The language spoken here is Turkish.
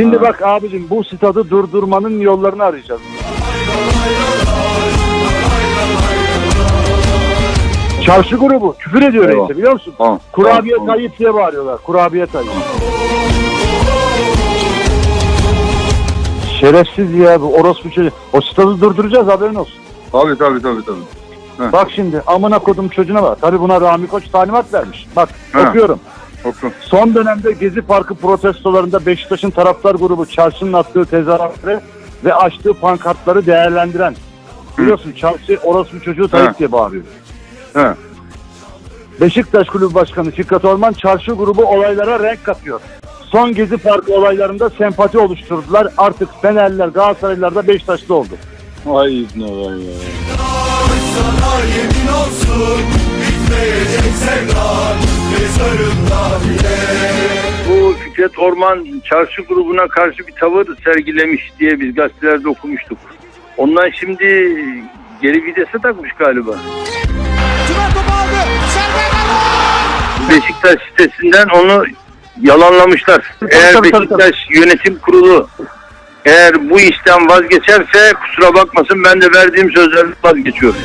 Şimdi bak abicim bu stadı durdurmanın yollarını arayacağız. Çarşı grubu küfür ediyor Eyvah. reise biliyor musun? Tamam, Kurabiye tamam. Tayyip diye bağırıyorlar. Kurabiye Tayyip. Şerefsiz ya bu orospu çocuğu. O stadı durduracağız haberin olsun. Tabii tabii tabii tabii. Bak şimdi amına kodum çocuğuna bak. Tabi buna Rami Koç talimat vermiş. Bak Ha. okuyorum. Oku. Son dönemde Gezi Parkı protestolarında Beşiktaş'ın taraftar grubu Çarşı'nın attığı tezahüratları ve açtığı pankartları değerlendiren. Biliyorsun Çarşı orospu çocuğu Tayyip diye bağırıyor. He. Beşiktaş Kulübü Başkanı Fikret Orman Çarşı grubu olaylara renk katıyor. Son Gezi Parkı olaylarında sempati oluşturdular. Artık Fenerliler, Galatasaraylılar da Beşiktaşlı oldu. Ay ne var ya. Sana yemin olsun Fikret Orman çarşı grubuna karşı bir tavır sergilemiş diye biz gazetelerde okumuştuk. Ondan şimdi geri vitese takmış galiba. Beşiktaş sitesinden onu yalanlamışlar. Eğer tabii, tabii, Beşiktaş yönetim kurulu eğer bu işten vazgeçerse kusura bakmasın ben de verdiğim sözlerden vazgeçiyorum.